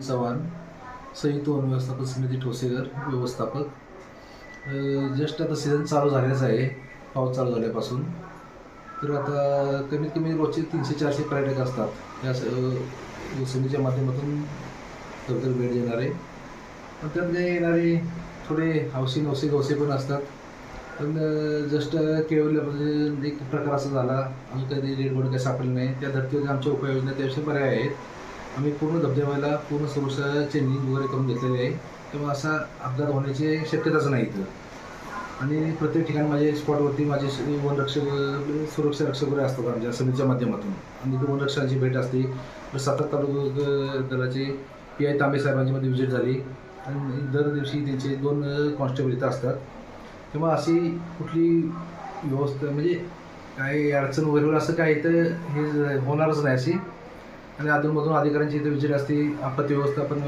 अमित चव्हाण संयुक्त वन व्यवस्थापन समिती ठोसेघर व्यवस्थापक. जस्ट आता सीझन चालू झालेच आहे पाऊस चालू झाल्यापासून. तर आता कमीत कमी रोजचे तीनशे चारशे पर्यटक असतात. या समितीच्या माध्यमातून खरंतर भेट देणारे. पण त्यात जे येणारे थोडे हौशी नवसे गवसे पण असतात. पण जस्ट केळवल्यामध्ये एक प्रकार असा झाला आम्ही कधी रेडबोर्ड काही सापडले नाही. त्या धर्तीवर आमच्या उपाययोजना त्याविषयी बऱ्या आहेत. आम्ही पूर्ण धबधब्याला पूर्ण सुरक्षा चेंजिंग वगैरे करून घेतलेले आहे. तेव्हा असा अपघात होण्याची शक्यताच नाही इथं. आणि प्रत्येक ठिकाणी माझे स्पॉटवरती माझे वनरक्षक सुरक्षा रक्षक वगैरे असतात आमच्या समितीच्या माध्यमातून. आणि तिथे वनरक्षकांची भेट असते. तर सातारा तालुका दलाचे पी आय तांबे साहेबांची मध्ये विजिट झाली. आणि दर दिवशी त्यांचे दोन कॉन्स्टेबल इथं असतात. तेव्हा अशी कुठली व्यवस्था म्हणजे काही अडचण वगैरे असं काय इथं हे होणारच नाही अशी. आणि अधूनमधून अधिकाऱ्यांची इथे विचार असते आपत्ती व्यवस्थापन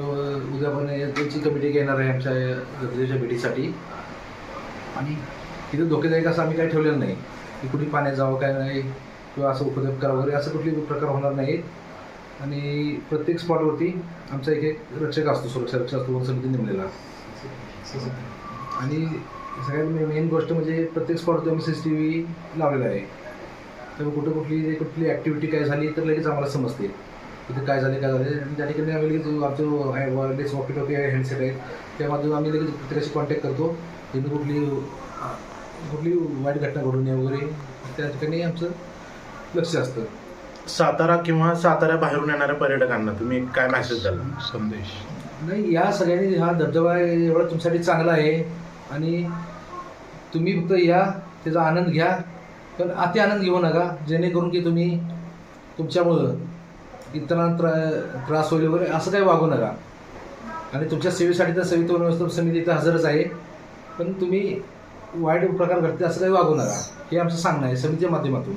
उद्या पण त्यांची कमिटी घेणार आहे आमच्या गरजेच्या भेटीसाठी. आणि तिथे धोकेदायक असं आम्ही काही ठेवलेलं नाही की कुठे पाण्यात जावं काय नाही किंवा असं उपद्रव वगैरे असं कुठले प्रकार होणार नाहीत. आणि प्रत्येक स्पॉटवरती आमचा एक एक रक्षक असतो सुरक्षा रक्षक असतो समिती नेमलेला. आणि सगळ्यात मेन गोष्ट म्हणजे प्रत्येक स्पॉटवरती आम्ही सी सी टी व्ही लावलेला आहे. त्यामुळे कुठं कुठली कुठली ॲक्टिव्हिटी काय झाली तर लगेच आम्हाला समजते. तिथे काय झाले काय झाले आणि त्या ठिकाणी आम्ही लगेच आमचं वायरलेस वॉकी टॉकी आहे हँडसेट आहे. त्यामधून आम्ही लगेच प्रत्येकाशी कॉन्टॅक्ट करतो. त्यांनी कुठली कुठली वाईट घटना घडू नये वगैरे. त्या ठिकाणी आमचं लक्ष असतं. सातारा किंवा साताऱ्या बाहेरून येणाऱ्या पर्यटकांना तुम्ही काय मेसेज द्याल? संदेश. नाही या सगळ्यांनी हा धबधबा एवढा तुमच्यासाठी चांगला आहे. आणि तुम्ही फक्त या त्याचा आनंद घ्या. पण अति आनंद घेऊ नका जेणेकरून की तुम्ही तुमच्यामुळं इतरांना त्रा त्रास होईल वगैरे असं काही वागू नका. आणि तुमच्या सेवेसाठी तर सविता व्यवस्थापन समिती इथं हजरच आहे. पण तुम्ही वाईट प्रकार घडते असं काही वागू नका. हे आमचं सांगणं आहे. समितीच्या माध्यमातून.